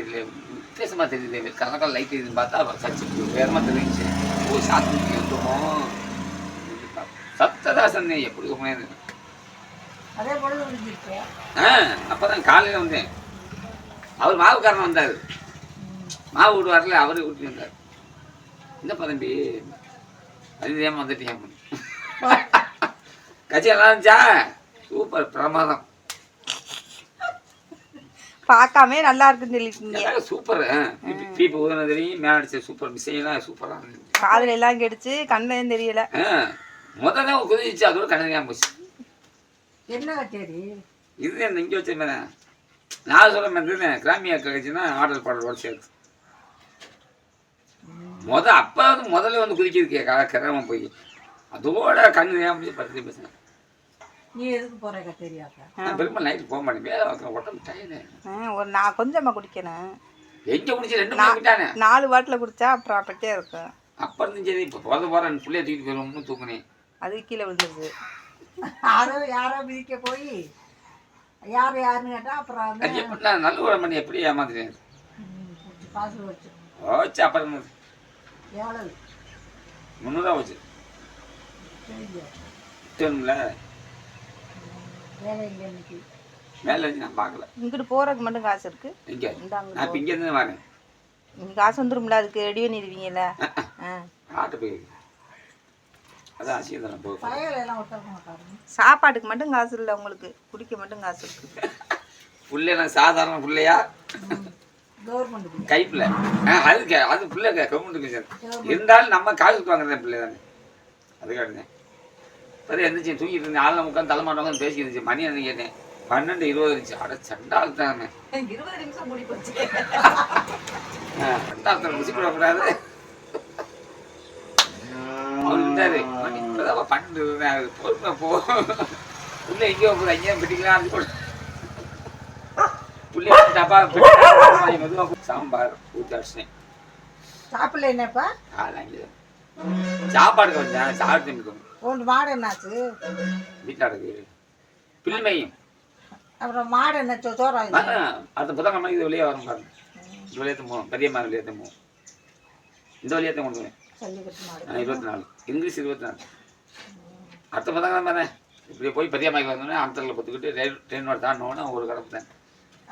வித்தியாசமாக தெரியுது. கலக்கல் லைட் இதுன்னு பார்த்தா சர்ச்சு வேகமாக தெரிஞ்சிச்சு ஓ சாத்தி இருக்குமோ சப்ததாசன் எப்படி உண்மையாது அதே முடிஞ்சிருக்கு ஆ அப்போ தான் காலையில் வந்தேன். அவர் மாவுக்காரன் வந்தார். மாவு வீட்டு வரல அவரு கூட்டி வந்தார். என்னப்பா தம்பி? அது ஏன் வந்துட்டேன் கட்சி நல்லா இருந்துச்சா? சூப்பர் பிரமாதம். பார்க்காமே நல்லா இருக்குன்னு சொல்லிருக்கீங்க சூப்பர். பீப்பு ஊதுன தெரியும் மேலே அடிச்ச சூப்பர் மிஸ்ஸையெல்லாம் சூப்பராக இருந்துச்சு. காதுல எல்லாம் கெடுச்சு கண்ணிலையும் தெரியல. ஆ முதல்ல குதிச்சு அதோட கண்ணறியாம போச்சு. என்ன கச்சேரி இது என்ன இங்கே வச்ச நான் சொல்ல மாதிரி கிராமியா கழிச்சுன்னா ஆடல் பாடலோட சேர்த்து முத அப்போ வந்து முதல்ல வந்து குதிக்கிறதுக்கே கா கிராமம் போய் அதோட கண்ணு போய் பத்து பேசுனேன் நீ எதுக்கு போற கச்சேரியாக்கா? நான் பெரும்பாலும் நைட்டு போக மாட்டேன். உடம்பு டயர்டு ஆ, ஒரு நான் கொஞ்சமா குடிக்கணும் எங்கே குடிச்சு ரெண்டு மணி விட்டானே? நாலு வாட்டில் குடிச்சா அப்புறம் அப்பட்டே இருக்கும் அப்போ இருந்தும் சரி இப்போ போத போகிறேன் பிள்ளைய தூக்கிட்டு போயிடுவோம்னு தூக்குனேன் அது கீழே விழுந்துருது. யாரோ யாரோ மிதிக்க போய் யார் யாருன்னு கேட்டா அப்புறம் வந்து அது எப்படி நான் நல்ல ஒரு மணி எப்படி ஏமாத்துறேன்? ம், காசு வச்சு ஓச்சு அப்புறம் எவ்வளவு முந்நூறுரூவா வச்சு சரிங்க வேலை இல்லை இன்னைக்கு. நான் பார்க்கல. இங்கிட்டு போறதுக்கு மட்டும் காசு இருக்கு. இந்தாங்க நான் இப்போ வரேன் நீங்க காசு வந்துரும்ல அதுக்கு ரெடி பண்ணிடுவீங்கல்ல ஆ. ஆட்டு போய் அதான் அசியம் தானே போகும் பயல் எல்லாம் ஒட்டக்க மாட்டாங்க சாப்பாட்டுக்கு மட்டும் காசு இல்லை உங்களுக்கு. குடிக்க மட்டும் காசு இருக்கு. புள்ளை நான் சாதாரண பிள்ளையா? கவர்மெண்ட்டுக்கு கைப்பில் ஆ அது அது பிள்ளை கவர்மெண்ட்டுக்கு சார் இருந்தாலும் நம்ம காசு வாங்குற பிள்ளை தானே. அதுக்காக இப்போ எந்திரிச்சு தூங்கிட்டு இருந்தேன். ஆள் உட்காந்து தலைமாட்டவங்க பேசி இருந்துச்சு. மணி என்ன கேட்டேன். பன்னெண்டு இருபது இருந்துச்சு. அட சண்டால் தானே. இருபது நிமிஷம் முடி போச்சு. ரெண்டாவது முடிச்சு கூடாது. அவர் இருந்தாரு. மணி இப்போதான் பன்னெண்டு ஆகுது பொறுமை போ. உள்ள எங்கேயோ போகுது அங்கேயும் பிடிக்கலாம் அது கூட புள்ளி டப்பா மெதுவாக சாம்பார் ஊற்றி சாப்பிடல என்னப்பா? சாப்பாடுக்கு வந்தேன். சாப்பிட்டு உன் மாடு என்னாச்சு வீட்டில் இருக்கு பிள்ளைமையும் அப்புறம் மாடு என்ன இது? அடுத்த புதன்கிழமை இது வெளியே வரும் பாருங்க. இந்த வழியத்தை போகும் பெரியம்மா வழியத்தை போகும் இந்த வழியத்தை கொண்டு போவேன். இருபத்தி நாலு இங்கிலீஷ் இருபத்தி நாலு அடுத்த பத்தாம் தானே? இப்படி போய் பெரியம்மாய்க்கு வந்தோடனே ஆமத்தரில் பத்துக்கிட்டு ரயில் ட்ரெயின் வர தாண்டோன்னே ஒரு கடப்பு தான்.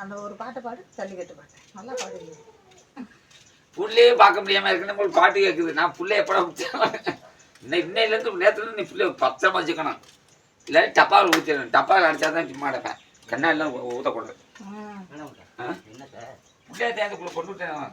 அந்த ஒரு பாட்டு பாடு ஜல்லிக்கட்டு பாட்டு. நல்லா பாடு புள்ளையே பார்க்க முடியாம இருக்குன்னு உங்களுக்கு பாட்டு கேட்குது நான் புள்ளை எப்படா இன்னும் இன்னையிலேருந்து நேரத்துல நீ புள்ளைய பத்திரமா வச்சுக்கணும் இல்லாட்டி டப்பாவில் ஊற்றிடணும் டப்பாவில் அடிச்சா தான் சும்மா அடைப்பேன் கண்ணா எல்லாம் ஊற்றக்கூடாது ம். புள்ளைய தேர்ந்து கொண்டு விட்டேன்.